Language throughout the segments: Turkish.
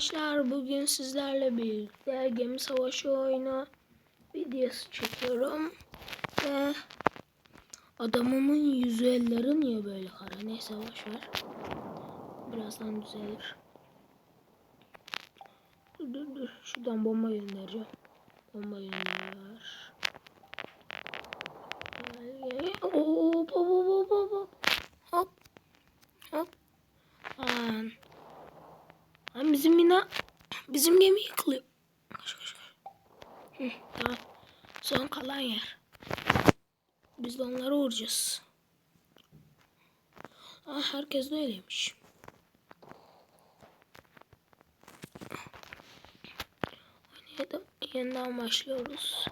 arkadaşlar bugün sizlerle birlikte gemi savaşı oyunu videosu çekiyorum. Ve adamımın yüzü elleri niye böyle kara? Neyse boş ver. Birazdan düzelir. Dur dur dur. Şuradan bomba göndereceğim bomba gönder hop hop hop hop hop hop hop Lan. Lan bizim bina bizim gemi yıkılıyor. Koş koş koş. Tamam. Son kalan yer. Biz de onları vuracağız. Aa, herkes de öyleymiş. Yeniden başlıyoruz.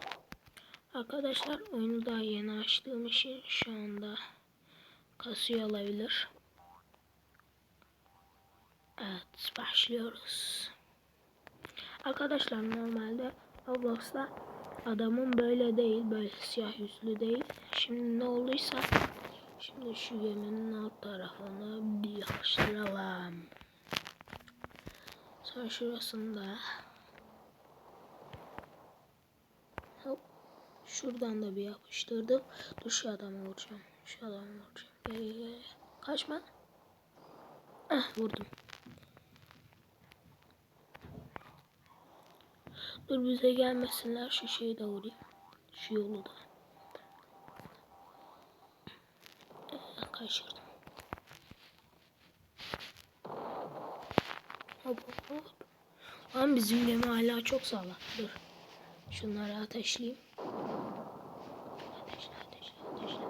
Arkadaşlar oyunu daha yeni açtığım için şu anda kasıyor olabilir. Evet başlıyoruz. Arkadaşlar normalde Roblox'ta adamın böyle değil böyle siyah yüzlü değil. Şimdi ne olduysa şimdi şu geminin alt tarafını bir yapıştıralım. Sonra şurasında hop şuradan da bir yapıştırdım. Dur şu adamı vuracağım. Şu adamı vuracağım. Gel gel gel. Kaçma. Ah vurdum. Dur bize gelmesinler şu şeyi de. Şu yolu da. Ee, kaçırdım. Hop hop hop. Lan bizim gemi hala çok sağlam. Dur. Şunları ateşleyeyim. Ateşle ateşle ateşle.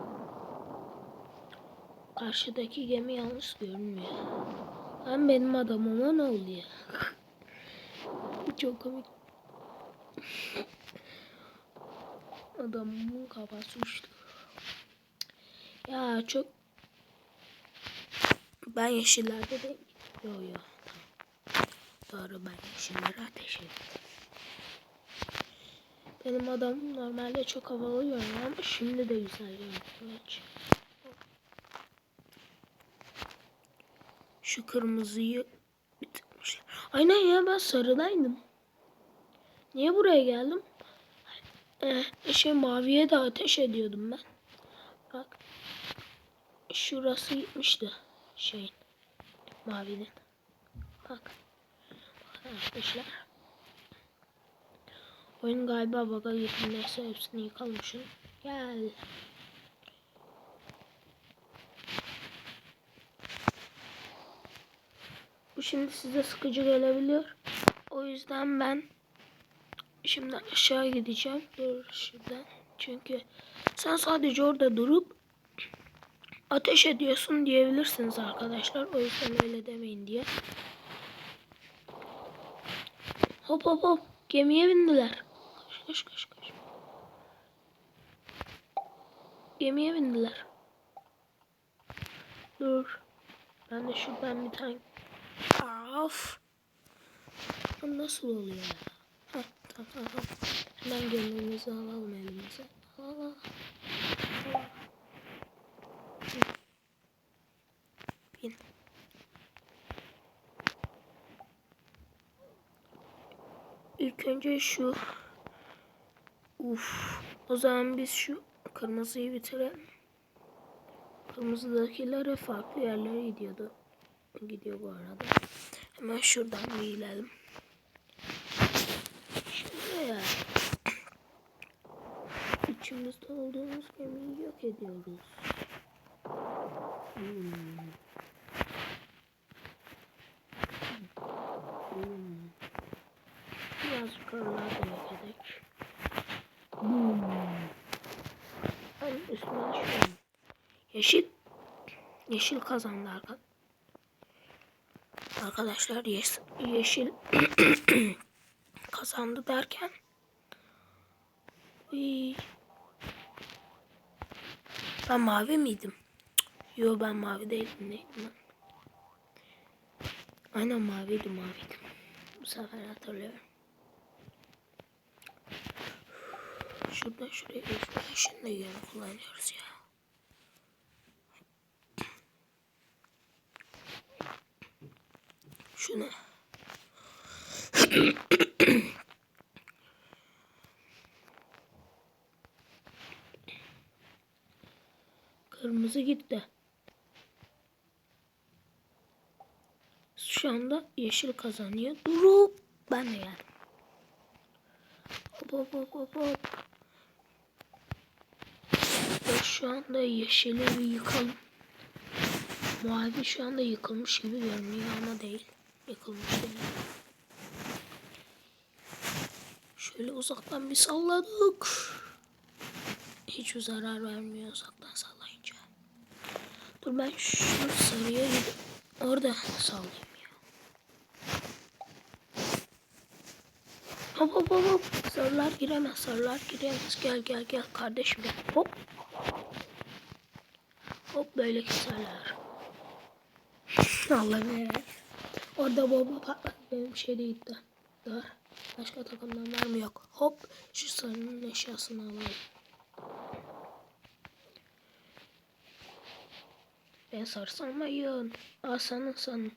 Karşıdaki gemi yalnız görünmüyor. Lan benim adamıma ne oluyor? çok komik. Adamın kafası uçtu. Ya çok ben yeşillerde de yo yo tamam. Doğru ben yeşillere ateş ettim. Benim adamım normalde çok havalı görünüyor ama şimdi de güzel görünüyor. Şu kırmızıyı bitirmişler. Aynen ya ben sarıdaydım. Niye buraya geldim? Ee, şey maviye de ateş ediyordum ben. Bak. Şurası gitmişti. Şeyin. Mavinin. Bak. Bak arkadaşlar. Oyun galiba baga girdi. Neyse hepsini yıkalmışım. Gel. Bu şimdi size sıkıcı gelebiliyor. O yüzden ben Şimdi aşağı gideceğim. Dur şuradan. Çünkü sen sadece orada durup ateş ediyorsun diyebilirsiniz arkadaşlar. O yüzden öyle demeyin diye. Hop hop hop. Gemiye bindiler. Koş koş koş koş. Gemiye bindiler. Dur. Ben de şuradan bir tane... Of. Nasıl oluyor? Hemen gemimizi alalım elimize. Bin. İlk önce şu. Uf. O zaman biz şu kırmızıyı bitirelim. Kırmızıdakiler farklı yerlere gidiyordu. Gidiyor bu arada. Hemen şuradan gidelim ya. İçimizde olduğumuz gemiyi yok ediyoruz. Hmm. Hmm. Biraz yukarılarda yok. Hmm. Ben üstüne düşüyorum. Yeşil. Yeşil kazandı arkadaşlar. Arkadaşlar yeşil kazandı derken ben mavi miydim? Yo ben mavi değildim neydim ben? Aynen maviydim maviydim. Bu sefer hatırlıyorum. Şuradan şuraya Şimdi de yönü kullanıyoruz ya. Şunu. Kırmızı gitti. Şu anda yeşil kazanıyor. Durup ben de geldim. Hop hop hop hop hop. Şu anda yeşili bir yıkalım. Mavi şu anda yıkılmış gibi görünüyor ama değil. Yıkılmış değil. Şöyle uzaktan bir salladık. Hiç zarar vermiyor uzaktan sallayınca. Dur ben şu sarıya gidip orada sallayayım ya. Hop hop hop hop. Sarılar giremez, sarılar giremez. Gel gel gel kardeşim gel. Hop. Hop böyle keserler. Allah be. Orada bomba patladı. Benim şey değildi. Daha başka takımdan var mı yok. Hop şu sarının eşyasını alalım. Ben sarı sanmayın. Aa sanın sanın.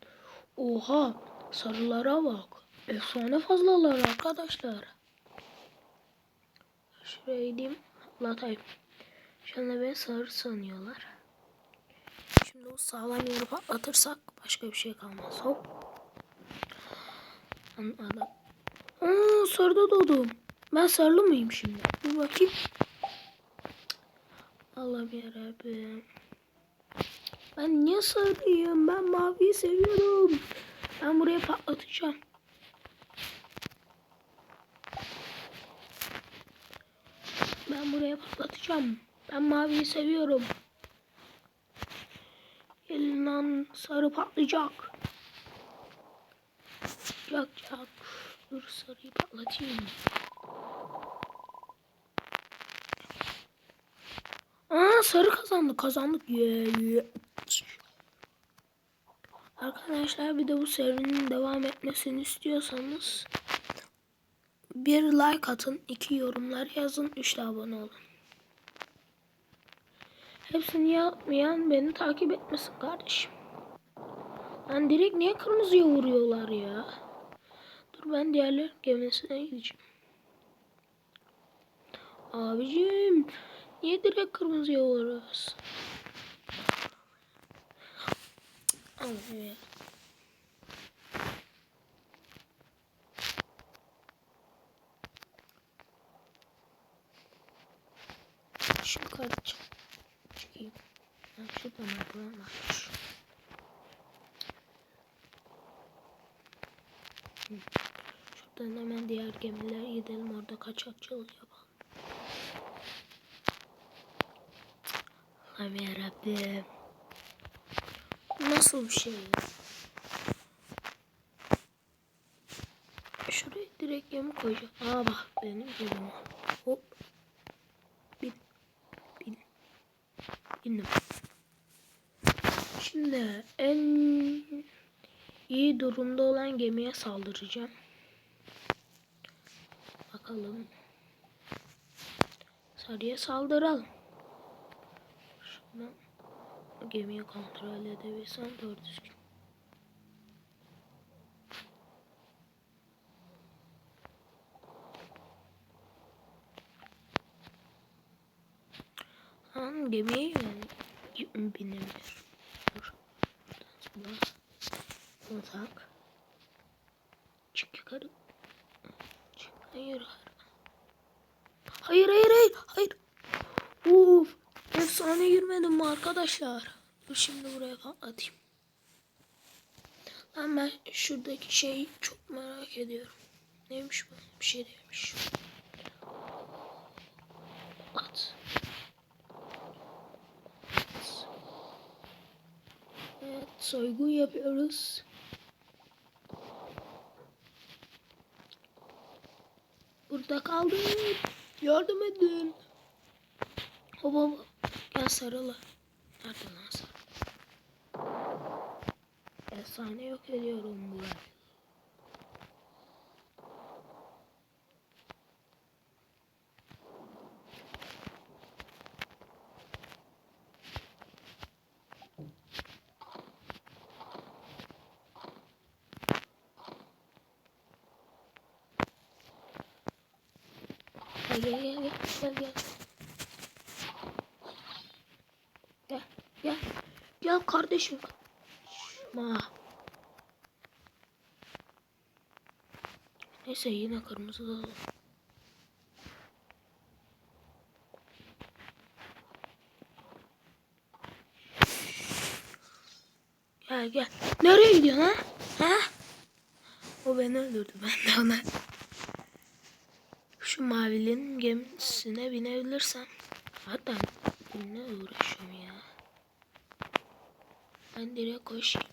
Oha sarılara bak. Efsane fazlalar arkadaşlar. Şuraya gideyim. Atlatayım. Şu anda beni sarı sanıyorlar. Şimdi o sağlam yeri patlatırsak başka bir şey kalmaz. Hop. Adam. Aa, sarıda doğdum. Ben sarılı mıyım şimdi? Bir bakayım. Allah'ım yarabbim. Ben niye sarıyım? Ben maviyi seviyorum. Ben buraya patlatacağım. Ben buraya patlatacağım. Ben maviyi seviyorum. Gelin lan sarı patlayacak. Cak cak. Dur sarıyı patlatayım. Aa sarı kazandı. Kazandık. Yeah, yeah. Arkadaşlar bir de bu serinin devam etmesini istiyorsanız bir like atın, iki yorumlar yazın, üç de abone olun. Hepsini yapmayan beni takip etmesin kardeşim. Lan direkt niye kırmızıya vuruyorlar ya? Ben diğerler gemisine gideceğim. Abicim niye direkt kırmızıya vuruyoruz? Ya. Şu yukarı çık. Çıkayım. Ben şurada merdiven varmış. Hı. Şuradan hemen diğer gemilere gidelim. Orada kaçakçılık yapalım. Allah'ım yarabbim. Nasıl bir şey ya? Şuraya direkt gemi koyacağım. Aa bak benim gemim. Hop. Bin. Bin. Bindim. Şimdi en iyi durumda olan gemiye saldıracağım. Bakalım. Sarıya saldıralım. Şuradan gemiyi kontrol edebilsem doğru düzgün. Lan gemiye yani binemiyorum. Dur. Tak. Çık yukarı. Çık. Hayır hayır. Hayır hayır hayır. Uf. Efsane girmedim mi arkadaşlar? Dur şimdi buraya patlatayım. Lan ben şuradaki şeyi çok merak ediyorum. Neymiş bu? Bir şey değilmiş. At. Evet soygun yapıyoruz. Burada kaldım. Yardım edin. Hop hop. Gel sarılı. Nerede lan sarı? Efsane yok ediyorum burayı. Gel gel gel gel gel gel. Gel gel. Gel kardeşim. Ma. Neyse yine kırmızı da alalım. Gel gel. Nereye gidiyorsun ha? Ha? O beni öldürdü ben de ona. Şu mavinin gemisine binebilirsem. Hatta ne uğraşıyorum ya. Ben direkt koşayım.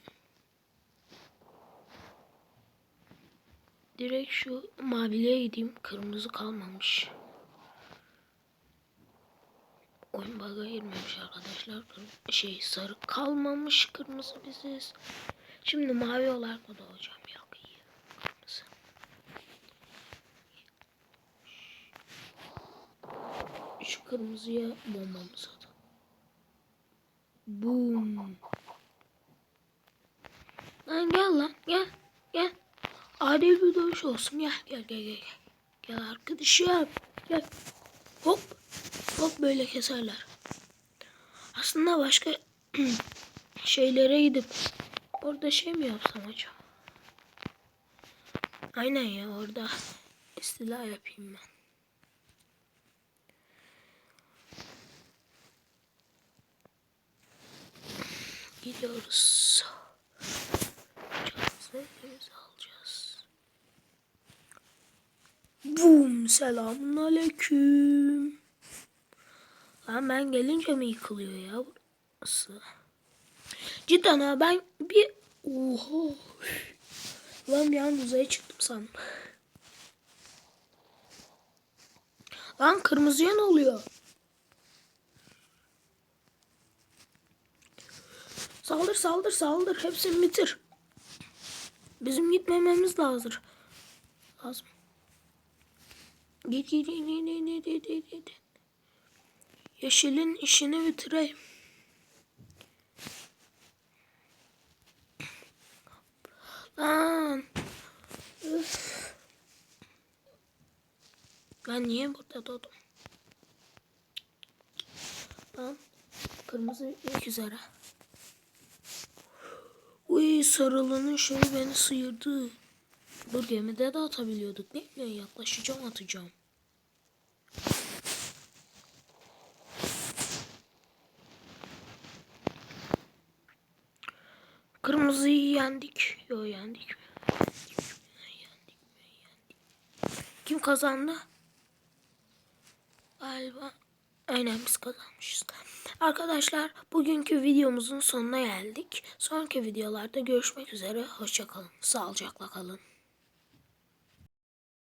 Direkt şu maviliğe gideyim. Kırmızı kalmamış. Oyun bug'a girmemiş arkadaşlar. Şey sarı kalmamış kırmızı biziz. Şimdi mavi olarak da olacağım. Yok iyi. Kırmızı. Şu kırmızıya bombamızı atalım. Boom. Lan gel lan gel gel. Adil bir dövüş olsun gel gel gel gel. Gel, arkadaşım gel. Hop hop böyle keserler. Aslında başka şeylere gidip orada şey mi yapsam acaba? Aynen ya orada istila yapayım ben. Gidiyoruz. Canımızı elimize alacağız. Boom selamun aleyküm. Lan ben gelince mi yıkılıyor ya burası? Cidden ha ben bir... Oha. Lan bir an uzaya çıktım sandım. Lan kırmızıya ne oluyor? Saldır saldır. Hepsini bitir. Bizim gitmememiz lazım. Lazım. Git git git git git git git. Yeşilin işini bitireyim. Lan. Üf. Ben niye burada doğdum? Lan. Kırmızı bitmek üzere. Uy sarılının şeyi beni sıyırdı. Dur gemide de atabiliyorduk mi? Yaklaşacağım atacağım. Kırmızıyı yendik. Yo yendik mi? Yendik mi? Yendik. Kim kazandı? Galiba aynen biz kazanmışız. Arkadaşlar bugünkü videomuzun sonuna geldik. Sonraki videolarda görüşmek üzere. Hoşçakalın. Sağlıcakla kalın.